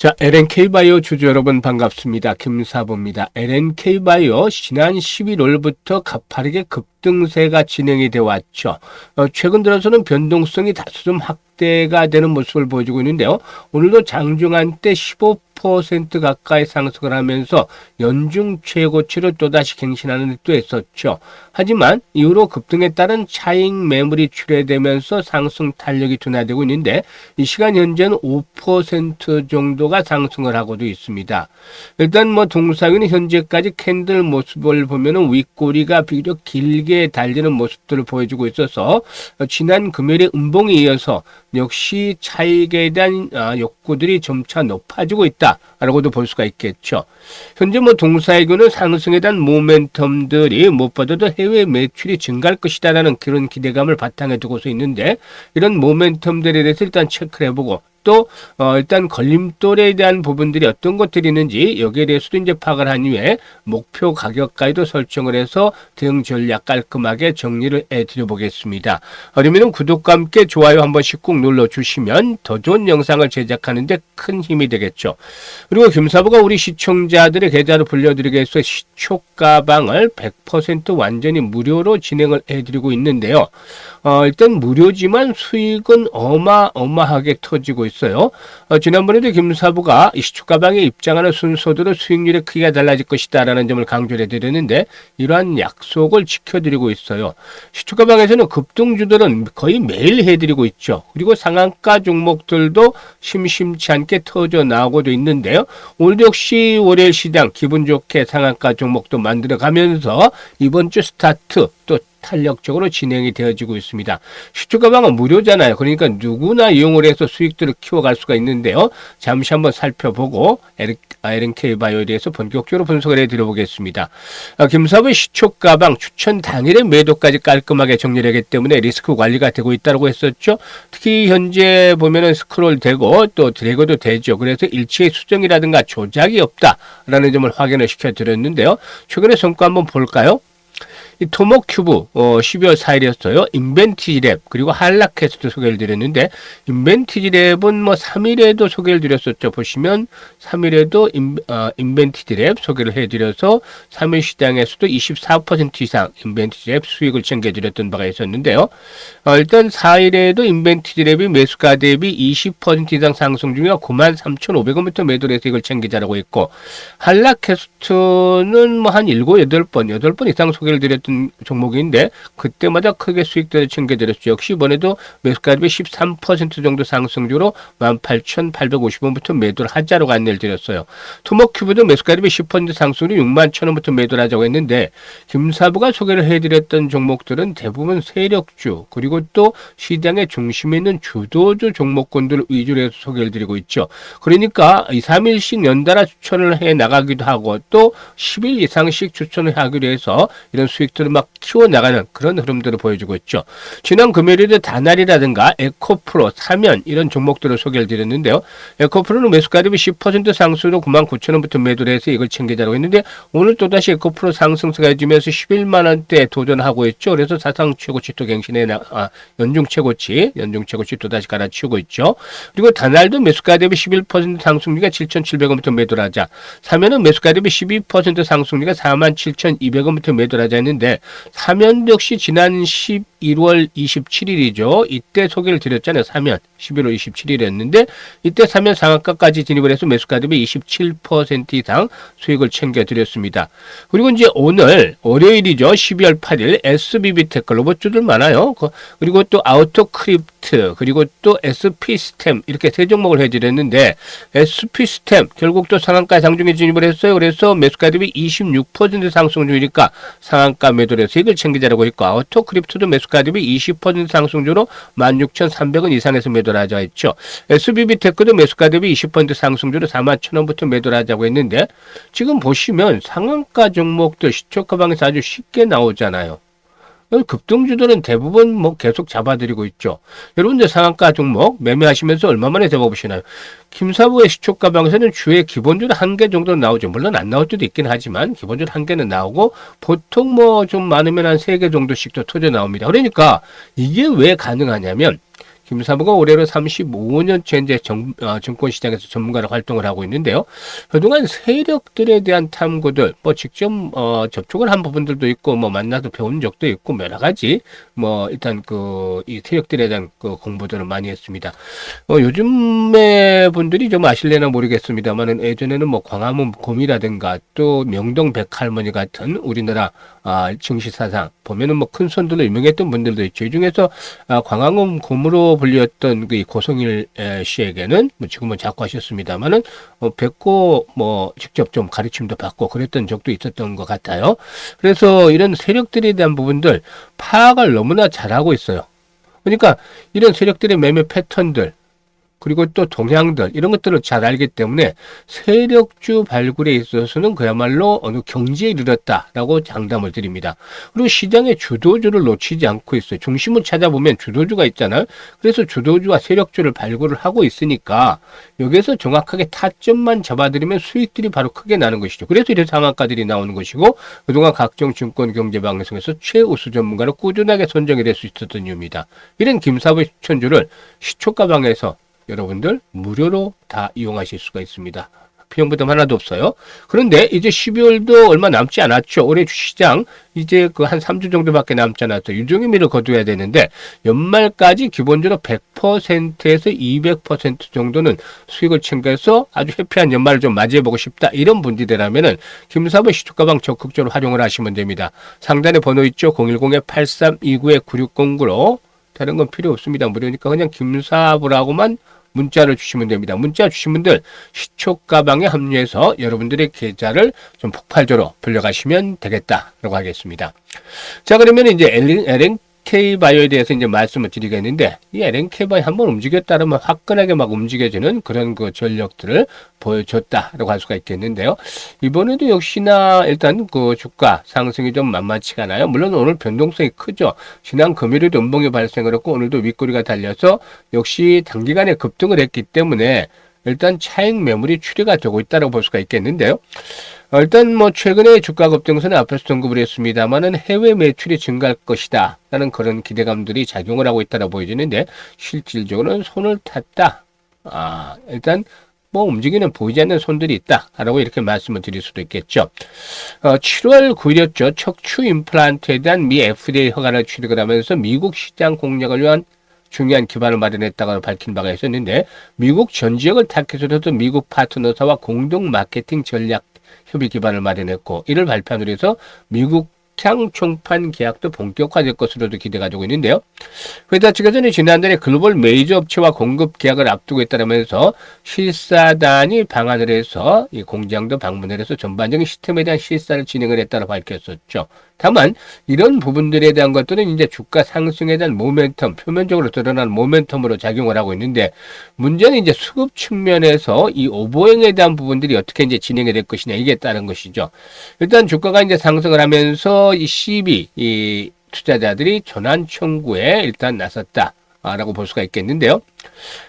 자, LNK바이오 주주 여러분 반갑습니다. 김사보입니다. LNK바이오 지난 11월부터 가파르게 급 등세가 진행이 되어 왔죠. 어, 최근 들어서는 변동성이 다소 좀 확대가 되는 모습을 보여주고 있는데요. 오늘도 장중한 때 15% 가까이 상승을 하면서 연중 최고치를 또다시 갱신하는 듯도 했었죠. 하지만 이후로 급등에 따른 차익 매물이 출회되면서 상승 탄력이 둔화되고 있는데 이 시간 현재는 5% 정도가 상승을 하고도 있습니다. 일단 뭐 동사위는 현재까지 캔들 모습을 보면은 윗꼬리가 비교적 길게 달리는 모습들을 보여주고 있어서 지난 금요일에 음봉에 이어서 역시 차익에 대한 아, 욕구들이 점차 높아지고 있다라고도 볼 수가 있겠죠. 현재 뭐 동사이교는 상승에 대한 모멘텀들이 무엇보다도 해외 매출이 증가할 것이다라는 그런 기대감을 바탕에 두고서 있는데 이런 모멘텀들에 대해서 일단 체크를 해보고 또 어, 일단 걸림돌에 대한 부분들이 어떤 것들이 있는지 여기에 대해서도 이제 파악을 한 이후에 목표 가격까지도 설정을 해서 대응 전략 깔끔하게 정리를 해드려 보겠습니다. 그러면 구독과 함께 좋아요 한 번씩 꾹 눌러주시면 더 좋은 영상을 제작하는데 큰 힘이 되겠죠. 그리고 김사부가 우리 시청자들의 계좌로 불려드리기 위해서 시초 가방을 100% 완전히 무료로 진행을 해드리고 있는데요. 어, 일단 무료지만 수익은 어마어마하게 터지고 있 어요. 어, 지난번에도 김사부가 이 시초가방에 입장하는 순서대로 수익률의 크기가 달라질 것이다 라는 점을 강조를 해드렸는데 이러한 약속을 지켜드리고 있어요. 시초가방에서는 급등주들은 거의 매일 해드리고 있죠. 그리고 상한가 종목들도 심심치 않게 터져 나오고도 있는데요. 오늘 역시 월요일 시장 기분 좋게 상한가 종목도 만들어 가면서 이번 주 스타트 또 탄력적으로 진행이 되어지고 있습니다. 시초가방은 무료잖아요. 그러니까 누구나 이용을 해서 수익들을 키워갈 수가 있는데요. 잠시 한번 살펴보고 LNK 바이오에 대해서 본격적으로 분석을 해드려보겠습니다. 아, 김사부의 시초 가방 추천 당일의 매도까지 깔끔하게 정리를 하기 때문에 리스크 관리가 되고 있다고 했었죠. 특히 현재 보면은 스크롤 되고 또 드래그도 되죠. 그래서 일체의 수정이라든가 조작이 없다라는 점을 확인을 시켜드렸는데요. 최근의 성과 한번 볼까요? 이 토모큐브 어 12월 4일이었어요. 인벤티지 랩 그리고 한라캐스트 소개를 드렸는데 인벤티지 랩은 뭐 3일에도 소개를 드렸었죠. 보시면 3일에도 인, 어, 인벤티지 랩 소개를 해드려서 3일 시장에서도 24% 이상 인벤티지 랩 수익을 챙겨드렸던 바가 있었는데요. 어, 일단 4일에도 인벤티지 랩이 매수가 대비 20% 이상 상승 중이라 93,500원부터 매도를 해서 이걸 챙기자라고 했고 한라캐스트는 뭐 한 7, 8번, 8번 이상 소개를 드렸던 있었던 종목인데 그때마다 크게 수익들을 챙겨드렸죠. 역시 이번에도 매수가율이 13% 정도 상승주로 18,850원부터 매도를 하자로 안내를 드렸어요. 토목큐브도 매수가율이 10% 상승으로 6만 1,000원부터 매도를 하자고 했는데 김사부가 소개를 해드렸던 종목들은 대부분 세력주 그리고 또 시장의 중심에 있는 주도주 종목군들 위주로 해서 소개를 드리고 있죠. 그러니까 2, 3일씩 연달아 추천을 해 나가기도 하고 또 10일 이상씩 추천을 하기로 해서 이런 수익 프로젝트를 막 키워나가는 그런 흐름들을 보여주고 있죠. 지난 금요일에도 다날이라든가 에코프로, 사면 이런 종목들을 소개를 드렸는데요. 에코프로는 매수가율이 10% 상승으로 99,000원부터 매도를 해서 이걸 챙기자고 했는데 오늘 또다시 에코프로 상승세가 해주면서 11만원대 도전하고 있죠. 그래서 사상 최고치 또 갱신해 나, 아, 연중 최고치, 연중 최고치 또다시 갈아치우고 있죠. 그리고 다날도 매수가 대비 11% 상승률가 7,700원부터 매도를 하자. 사면은 매수가 대비 12% 상승률가 47,200원부터 매도를 하자 했는데 사면 역시 지난 11월 27일이죠. 이때 소개를 드렸잖아요. 사면 11월 27일이었는데 이때 사면 상한가까지 진입을 해서 매수가 대비 27% 이상 수익을 챙겨 드렸습니다. 그리고 이제 오늘 월요일이죠. 12월 8일 SBB텍 글로벌주들 많아요. 그리고 또 아우토크립트 그리고 또 SP스템 이렇게 세 종목을 해드렸는데 SP스템 결국 또 상한가 상중에 진입을 했어요. 그래서 매수가 대비 26% 상승 중이니까 상한가 매도를 이걸 챙기자라고 했고 아우토크립트도 매수 가 대비 20% 상승주로 16,300원 이상에서 매도 매도를 하자 했죠. SBB테크도 매수가 대비 20% 상승주로 4만 천원부터 매도를 하자고 했는데 지금 보시면 상한가 종목들 시초가방에서 아주 쉽게 나오잖아요. 급등주들은 대부분 뭐 계속 잡아드리고 있죠. 여러분들 상한가 종목 매매하시면서 얼마 만에 잡아보시나요? 김사부의 시초 가방에서는 주에 기본적으로 한개 정도 나오죠. 물론 안 나올 때도 있긴 하지만 기본적으로 한 개는 나오고 보통 뭐 좀 많으면 한 세 개 정도씩도 터져 나옵니다. 그러니까 이게 왜 가능하냐면 김사부가 올해로 35년째 이제 정, 어, 증권시장에서 전문가로 활동을 하고 있는데요. 그동안 세력들에 대한 탐구들, 뭐 직접 어, 접촉을 한 부분들도 있고, 뭐 만나서 배운 적도 있고, 뭐 여러 가지 뭐 일단 그 이 세력들에 대한 그 공부들을 많이 했습니다. 어, 요즘에 분들이 좀 아실래나 모르겠습니다만은 예전에는 뭐 광화문 곰이라든가 또 명동 백할머니 같은 우리나라 아, 정시사상 보면은 뭐 큰 손들로 유명했던 분들도 있죠. 이 중에서 아, 광화문 곰으로 불렸던 그 고성일 에, 씨에게는 뭐 지금은 작고하셨습니다만은 어, 뵙고 뭐 직접 좀 가르침도 받고 그랬던 적도 있었던 것 같아요. 그래서 이런 세력들에 대한 부분들 파악을 너무나 잘하고 있어요. 그러니까 이런 세력들의 매매 패턴들 그리고 또 동향들 이런 것들을 잘 알기 때문에 세력주 발굴에 있어서는 그야말로 어느 경지에 이르렀다라고 장담을 드립니다. 그리고 시장의 주도주를 놓치지 않고 있어요. 중심을 찾아보면 주도주가 있잖아요. 그래서 주도주와 세력주를 발굴을 하고 있으니까 여기에서 정확하게 타점만 잡아들이면 수익들이 바로 크게 나는 것이죠. 그래서 이런 상한가들이 나오는 것이고 그동안 각종 증권 경제 방송에서 최우수 전문가로 꾸준하게 선정이 될 수 있었던 이유입니다. 이런 김사부 추천주를 시초가방에서 여러분들 무료로 다 이용하실 수가 있습니다. 비용 부담 하나도 없어요. 그런데 이제 12월도 얼마 남지 않았죠. 올해 주시장 이제 그 한 3주 정도밖에 남지 않았죠. 유종의미를 거둬야 되는데 연말까지 기본적으로 100%에서 200% 정도는 수익을 챙겨서 아주 해피한 연말을 좀 맞이해보고 싶다. 이런 분들이라면은 김사부 시초가방 적극적으로 활용을 하시면 됩니다. 상단에 번호 있죠. 010-8329-9609로 다른 건 필요 없습니다. 무료니까 그냥 김사부라고만 문자를 주시면 됩니다. 문자 주신 분들 시초 가방에 합류해서 여러분들의 계좌를 좀 폭발적으로 불려가시면 되겠다라고 하겠습니다. 자 그러면 이제 LN LNK 바이오에 대해서 이제 말씀을 드리겠는데 이 LNK 바이오 한번 움직였다면 화끈하게 막 움직여지는 그런 그 전력들을 보여줬다라고 할 수가 있겠는데요. 이번에도 역시나 일단 그 주가 상승이 좀 만만치가 않아요. 물론 오늘 변동성이 크죠. 지난 금요일에도 음봉이 발생을 했고 오늘도 윗꼬리가 달려서 역시 단기간에 급등을 했기 때문에 일단 차익 매물이 추리가 되고 있다고 볼 수가 있겠는데요. 어, 일단 뭐 최근에 주가 급등세는 앞에서 언급을 했습니다만은 해외 매출이 증가할 것이다 라는 그런 기대감들이 작용을 하고 있다고 보여지는데 실질적으로는 손을 탔다. 아 일단 뭐 움직이는 보이지 않는 손들이 있다 라고 이렇게 말씀을 드릴 수도 있겠죠. 어, 7월 9일이었죠. 척추 임플란트에 대한 미 FDA 허가를 취득을 하면서 미국 시장 공략을 위한 중요한 기반을 마련했다고 밝힌 바가 있었는데 미국 전 지역을 타겟으로도 미국 파트너사와 공동 마케팅 전략 협의 기반을 마련했고 이를 발표함으로 해서 미국 향 총판 계약도 본격화될 것으로도 기대가 되고 있는데요. 회사 측에서는 지난달에 글로벌 메이저 업체와 공급 계약을 앞두고 있다면서 실사단이 방안을 해서 이 공장도 방문을 해서 전반적인 시스템에 대한 실사를 진행을 했다고 밝혔었죠. 다만 이런 부분들에 대한 것들은 이제 주가 상승에 대한 모멘텀, 표면적으로 드러난 모멘텀으로 작용을 하고 있는데 문제는 이제 수급 측면에서 이 오보행에 대한 부분들이 어떻게 이제 진행이 될 것이냐 이게 따른 것이죠. 일단 주가가 이제 상승을 하면서 이 CB 이 투자자들이 전환 청구에 일단 나섰다. 라고 볼 수가 있겠는데요.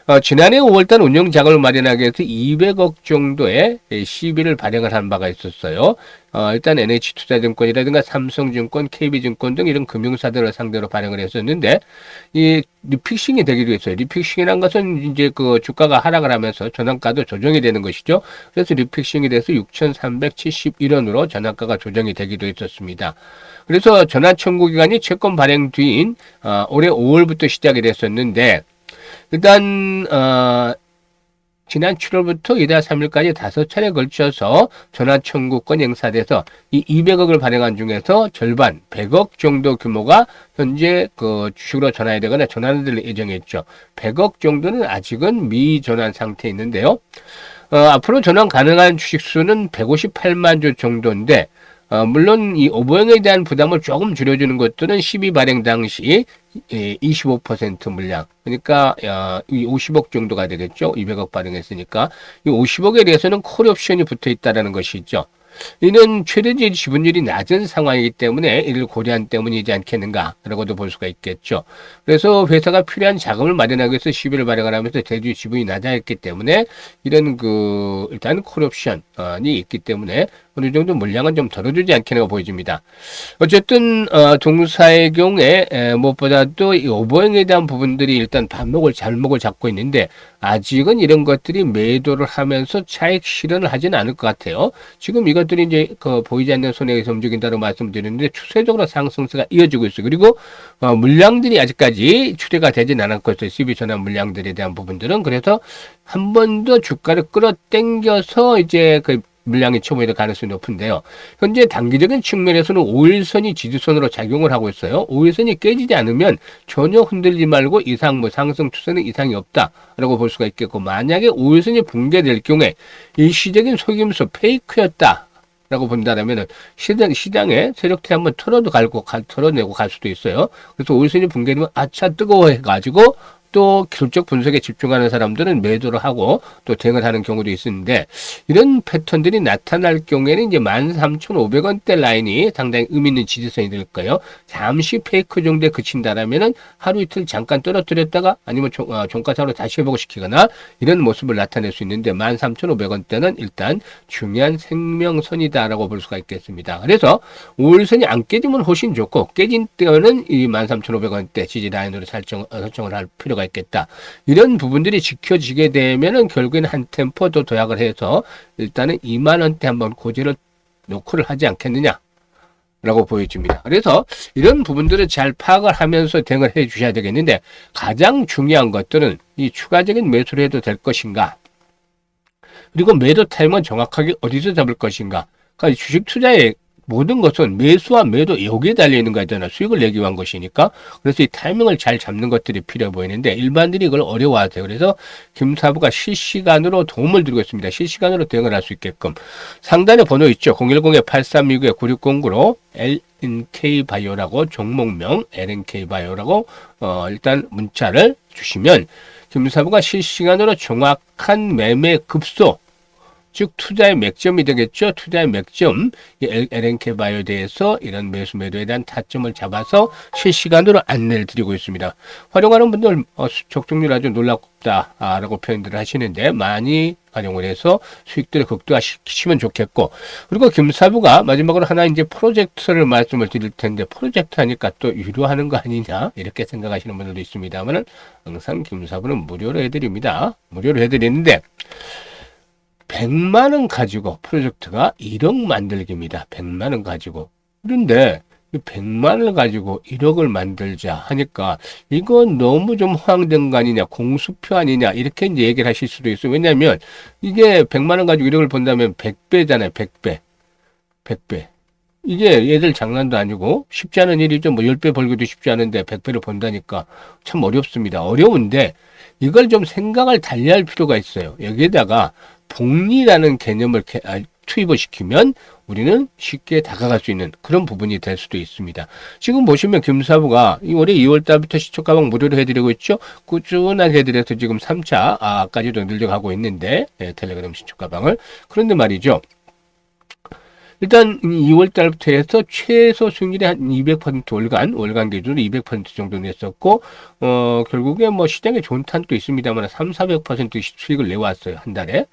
어, 지난해 5월달 운영 자금을 마련하기 위해서 200억 정도의 시비를 발행을 한 바가 있었어요. 어, 일단 NH투자증권이라든가 삼성증권, KB증권 등 이런 금융사들을 상대로 발행을 했었는데 이 리픽싱이 되기도 했어요. 리픽싱이란 것은 이제 그 주가가 하락을 하면서 전환가도 조정이 되는 것이죠. 그래서 리픽싱이 돼서 6,371원으로 전환가가 조정이 되기도 했었습니다. 그래서 전환 청구 기간이 채권 발행 뒤인 어, 올해 5월부터 시작이 됐었는데 일단 어, 지난 7월부터 이달 3일까지 다섯 차례 걸쳐서 전환 청구권 행사돼서 이 200억을 발행한 중에서 절반 100억 정도 규모가 현재 그 주식으로 전환이 되거나 전환을 될 예정이었죠. 100억 정도는 아직은 미전환 상태에 있는데요. 어, 앞으로 전환 가능한 주식 수는 158만 주 정도인데 어, 물론 이 오보행에 대한 부담을 조금 줄여주는 것들은 12 발행 당시 25% 물량. 그러니까 어, 이 50억 정도가 되겠죠. 200억 발행했으니까 이 50억에 대해서는 콜 옵션이 붙어 있다라는 것이죠. 이는 최대지 지분율이 낮은 상황이기 때문에 이를 고려한 때문이지 않겠는가라고도 볼 수가 있겠죠. 그래서 회사가 필요한 자금을 마련하기 위해서 시비를 발행을 하면서 대주 지분이 낮아졌기 때문에 이런 그 일단 콜옵션이 있기 때문에 어느 정도 물량은 좀 덜어주지 않겠는가 보여집니다. 어쨌든 어, 동사의 경우에 에, 무엇보다도 이 오버행에 대한 부분들이 일단 반목을 잘목을 잡고 있는데 아직은 이런 것들이 매도를 하면서 차익 실현을 하지는 않을 것 같아요. 지금 이것들이 이제 그 보이지 않는 손해에서 움직인다고 말씀드렸는데 추세적으로 상승세가 이어지고 있어요. 그리고 어, 물량들이 아직까지 출회가 되진 않았고 있어요. CB 전환 물량들에 대한 부분들은 그래서 한 번 더 주가를 끌어당겨서 이제 그 물량이 초보될 가능성이 높은데요. 현재 단기적인 측면에서는 5일선이 지지선으로 작용을 하고 있어요. 5일선이 깨지지 않으면 전혀 흔들리지 말고 이상 뭐 상승 추세는 이상이 없다라고 볼 수가 있겠고 만약에 5일선이 붕괴될 경우에 일시적인 속임수 페이크였다. 라고 본다면 시장, 시장에 세력들이 한번 털어도 갈고, 갈, 털어내고 갈 수도 있어요. 그래서 5일선이 붕괴되면 아차 뜨거워해가지고 또 기술적 분석에 집중하는 사람들은 매도를 하고 또 대응을 하는 경우도 있는데 이런 패턴들이 나타날 경우에는 이제 13,500원대 라인이 상당히 의미 있는 지지선이 될 거예요. 잠시 페이크 정도에 그친다라면은 하루 이틀 잠깐 떨어뜨렸다가 아니면 종, 어, 종가상으로 다시 회복을 시키거나 이런 모습을 나타낼 수 있는데 13,500원대는 일단 중요한 생명선이다라고 볼 수가 있겠습니다. 그래서 5일선이 안 깨지면 훨씬 좋고 깨진 때는 이 13,500원대 지지 라인으로 설정, 어, 설정을 할 필요가 필요가 있겠다. 이런 부분들이 지켜지게 되면은 결국에는 한 템포 더 도약을 해서 일단은 2만 원대 한번 고지를 노크를 하지 않겠느냐. 라고 보여집니다. 그래서 이런 부분들을 잘 파악을 하면서 대응을 해 주셔야 되겠는데 가장 중요한 것들은 이 추가적인 매수를 해도 될 것인가 그리고 매도 타임은 정확하게 어디서 잡을 것인가 그러니까 주식 투자에 모든 것은 매수와 매도 여기에 달려있는 거잖아. 수익을 내기 위한 것이니까. 그래서 이 타이밍을 잘 잡는 것들이 필요해 보이는데 일반들이 이걸 어려워하세요. 그래서 김사부가 실시간으로 도움을 드리고 있습니다. 실시간으로 대응을 할 수 있게끔. 상단에 번호 있죠. 010-8369-9609로 LNK바이오라고 종목명 LNK바이오라고 어, 일단 문자를 주시면 김사부가 실시간으로 정확한 매매 급소 즉 투자의 맥점이 되겠죠. 투자의 맥점, LNK 바이오에 대해서 이런 매수 매도에 대한 타점을 잡아서 실시간으로 안내를 드리고 있습니다. 활용하는 분들 어, 적중률 아주 놀랍다라고 표현들을 하시는데 많이 활용을 해서 수익들을 극대화시키시면 좋겠고 그리고 김사부가 마지막으로 하나 이제 프로젝트를 말씀을 드릴 텐데 프로젝트 하니까 또 유료하는 거 아니냐 이렇게 생각하시는 분들도 있습니다만 항상 김사부는 무료로 해드립니다. 무료로 해드리는데 100만 원 가지고 프로젝트가 1억 만들기입니다. 100만 원 가지고. 그런데 100만 원을 가지고 1억을 만들자 하니까 이건 너무 좀 허황된 거 아니냐, 공수표 아니냐, 이렇게 이제 얘기를 하실 수도 있어요. 왜냐하면 이게 100만 원 가지고 1억을 본다면 100배잖아요, 100배. 100배. 이게 얘들 장난도 아니고 쉽지 않은 일이죠. 뭐 10배 벌기도 쉽지 않은데 100배를 본다니까 참 어렵습니다. 어려운데 이걸 좀 생각을 달리 할 필요가 있어요. 여기에다가 복리라는 개념을 아, 투입을 시키면 우리는 쉽게 다가갈 수 있는 그런 부분이 될 수도 있습니다. 지금 보시면 김사부가 올해 2월 달부터 시초 가방 무료로 해드리고 있죠. 꾸준하게 해드려서 지금 3차까지도 늘려가고 있는데 네, 텔레그램 시초 가방을 그런데 말이죠. 일단 2월 달부터 해서 최소 수익률이 한 200% 월간, 월간 기준으로 200% 정도 냈었고, 어, 결국에 뭐 시장에 좋은 탄도 있습니다만 3, 400% 수익을 내왔어요. 한 달에.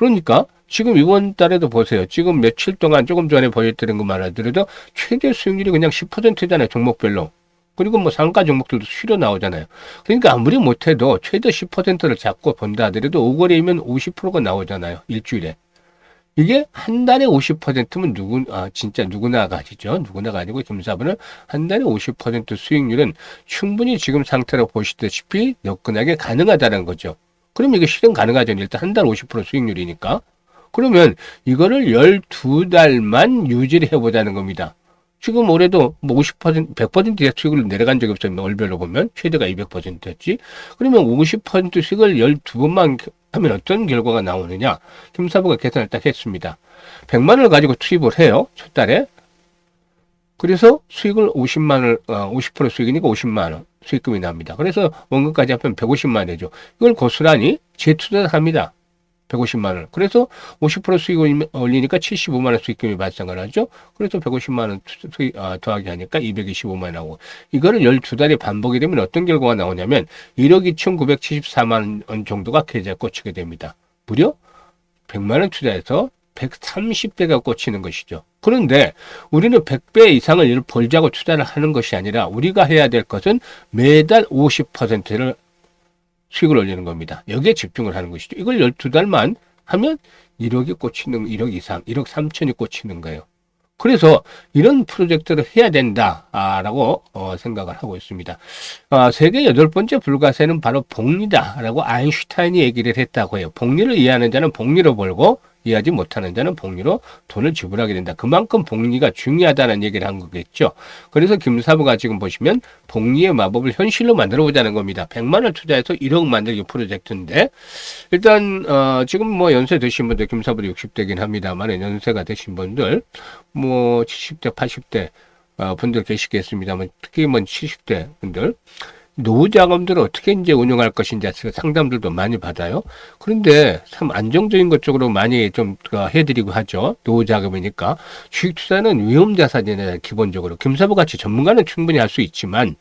그러니까 지금 이번 달에도 보세요. 지금 며칠 동안 조금 전에 보여드린 것만 하더라도 최대 수익률이 그냥 10%잖아요. 종목별로. 그리고 뭐 상가 종목들도 수로 나오잖아요. 그러니까 아무리 못해도 최대 10%를 잡고 본다 하더라도 5거래이면 50%가 나오잖아요. 일주일에. 이게 한 달에 50%면 누구, 아, 진짜 누구나 가지죠. 누구나가 아니고 김사부는 한 달에 50% 수익률은 충분히 지금 상태로 보시다시피 여건하게 가능하다는 거죠. 그럼 이게 실현 가능하죠. 일단 한 달 50% 수익률이니까. 그러면 이거를 12달만 유지를 해보자는 겁니다. 지금 올해도 뭐 50%, 100% 수익을 내려간 적이 없어요. 월별로 보면. 최대가 200%였지. 그러면 50% 수익을 12번만 하면 어떤 결과가 나오느냐. 김사부가 계산을 딱 했습니다. 100만 원을 가지고 투입을 해요. 첫 달에. 그래서 수익을 50만원, 어, 50% 수익이니까 50만원. 수익금이 납니다. 그래서 원금까지 합하면 150만 원이죠. 이걸 고스란히 재투자를 합니다. 150만 원. 그래서 50% 수익을 올리니까 75만 원 수익금이 발생을 하죠. 그래서 150만 원 수익 아, 더하기 하니까 225만 원 나오고 이거를 12달이 반복이 되면 어떤 결과가 나오냐면 1억 2,974만 원 정도가 계좌에 꽂히게 됩니다. 무려 100만 원 투자해서 130배가 꽂히는 것이죠. 그런데 우리는 100배 이상을 벌자고 투자를 하는 것이 아니라 우리가 해야 될 것은 매달 50%를 수익을 올리는 겁니다. 여기에 집중을 하는 것이죠. 이걸 12달만 하면 1억이 꽂히는, 1억 이상, 1억 3천이 꽂히는 거예요. 그래서 이런 프로젝트를 해야 된다라고 어, 생각을 하고 있습니다. 어, 세계 여덟 번째 불가세는 바로 복리다라고 아인슈타인이 얘기를 했다고 해요. 복리를 이해하는 자는 복리로 벌고 이해하지 못하는 자는 복리로 돈을 지불하게 된다. 그만큼 복리가 중요하다는 얘기를 한 거겠죠. 그래서 김사부가 지금 보시면 복리의 마법을 현실로 만들어 보자는 겁니다. 100만 원 투자해서 1억 만들기 프로젝트인데 일단 어, 지금 뭐 연세 드신 분들 김사부도 60대긴 합니다만 연세가 되신 분들 뭐 70대, 80대 어, 분들 계시겠습니다만 특히 뭐 70대 분들 노후 자금들을 어떻게 이제 운영할 것인지 상담들도 많이 받아요. 그런데 참 안정적인 것 쪽으로 많이 좀 해드리고 하죠. 노후 자금이니까 주식 투자는 위험 자산이잖아요. 기본적으로 김사부 같이 전문가는 충분히 할 수 있지만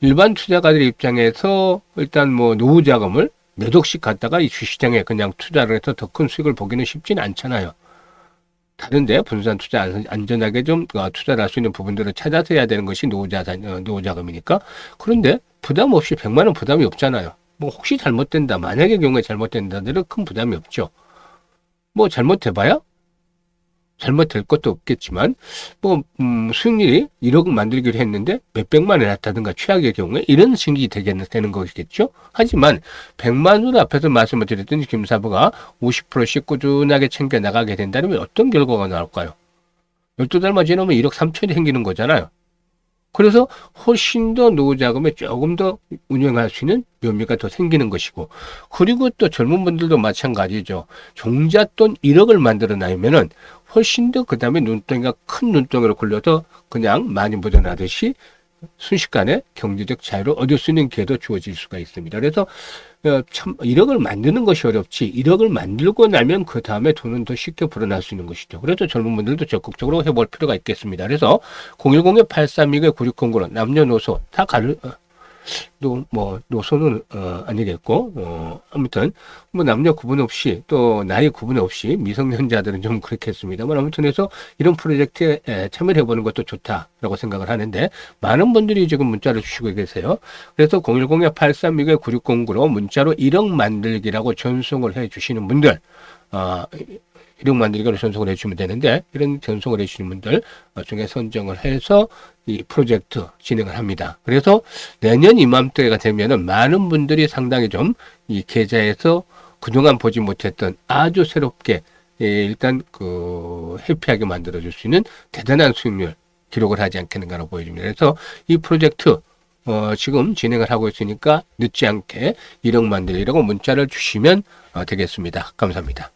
일반 투자가들 입장에서 일단 뭐 노후 자금을 몇 억씩 갖다가 이 주시장에 그냥 투자를 해서 더 큰 수익을 보기는 쉽지는 않잖아요. 다른데 분산 투자 안전하게 좀 어, 투자를 할 수 있는 부분들을 찾아서 해야 되는 것이 노후자산, 어, 노후자금이니까. 그런데 부담 없이 100만 원 부담이 없잖아요. 뭐 혹시 잘못된다. 만약의 경우에 잘못된다는 큰 부담이 없죠. 뭐 잘못해봐야 잘못될 것도 없겠지만 뭐 음, 수익률이 1억 만들기로 했는데 몇백만 원 났다든가 최악의 경우에 이런 승기 되겠는 되는 것이겠죠. 하지만 100만 원 앞에서 말씀을 드렸던 김사부가 50%씩 꾸준하게 챙겨 나가게 된다면 어떤 결과가 나올까요? 12달만 지나면 1억 3천이 생기는 거잖아요. 그래서 훨씬 더 노후 자금에 조금 더 운영할 수 있는 묘미가 더 생기는 것이고 그리고 또 젊은 분들도 마찬가지죠. 종잣돈 1억을 만들어 놔면은 훨씬 더 그 다음에 눈덩이가 큰 눈덩이로 굴려서 그냥 많이 묻어나듯이 순식간에 경제적 자유를 얻을 수 있는 기회도 주어질 수가 있습니다. 그래서 어, 참 1억을 만드는 것이 어렵지 1억을 만들고 나면 그 다음에 돈은 더 쉽게 불어날 수 있는 것이죠. 그래서 젊은 분들도 적극적으로 해볼 필요가 있겠습니다. 그래서 010-832-9609로 남녀노소 다 가르, 어, 또뭐 노소는 어, 아니겠고 어, 아무튼 뭐 남녀 구분 없이 또 나이 구분 없이 미성년자들은 좀 그렇겠습니다만 아무튼 해서 이런 프로젝트에 참여해 보는 것도 좋다라고 생각을 하는데 많은 분들이 지금 문자를 주시고 계세요. 그래서 010-832-9609로 문자로 1억 만들기라고 전송을 해 주시는 분들 어, 이름 만들기로 전송을 해주시면 되는데 이런 전송을 해주시는 분들 중에 선정을 해서 이 프로젝트 진행을 합니다. 그래서 내년 이맘때가 되면은 많은 분들이 상당히 좀 이 계좌에서 그동안 보지 못했던 아주 새롭게 예, 일단 그 해피하게 만들어줄 수 있는 대단한 수익률 기록을 하지 않겠는가로 보여집니다. 그래서 이 프로젝트 어, 지금 진행을 하고 있으니까 늦지 않게 1억 만들기라고 문자를 주시면 어, 되겠습니다. 감사합니다.